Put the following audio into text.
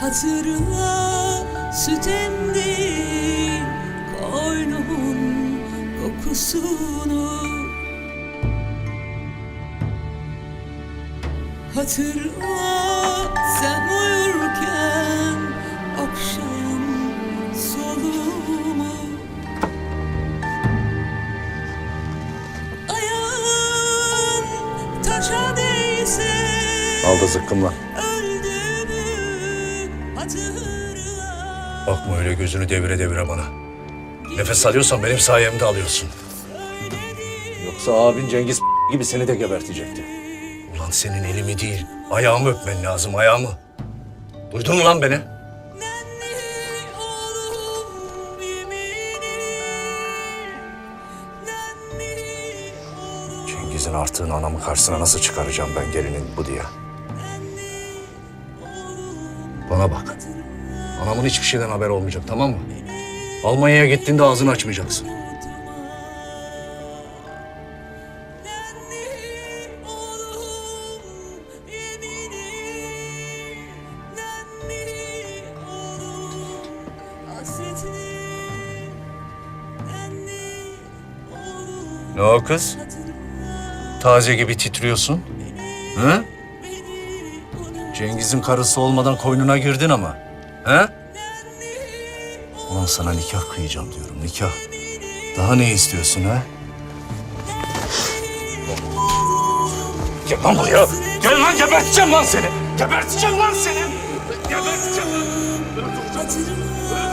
Hatırla süt emdi koynumun kokusunu Hatırla sen uyurken okşayan soluğumu Ayağın taşa değse Al da zıkkımla. Bakma öyle gözünü devire devire bana. Nefes alıyorsan benim sayemde alıyorsun. Yoksa abin Cengiz gibi seni de gebertecekti. Ulan senin elimi değil, ayağımı öpmen lazım, ayağımı. Duydun mu lan beni? Cengiz'in artığını anamın karşısına nasıl çıkaracağım ben gelinin bu diye. Bana bak. Anamın hiçbir şeyden haber olmayacak tamam mı? Almanya'ya gittiğinde ağzını açmayacaksın. Ne o kız? Taze gibi titriyorsun. Hı? Cengiz'in karısı olmadan koynuna girdin ama. He? Ulan sana nikah kıyacağım diyorum, nikah. Daha ne istiyorsun ha? Gel lan buraya. Gel lan geberteceğim lan seni. Geberteceğim lan seni. Geberteceğim lan. Hatırla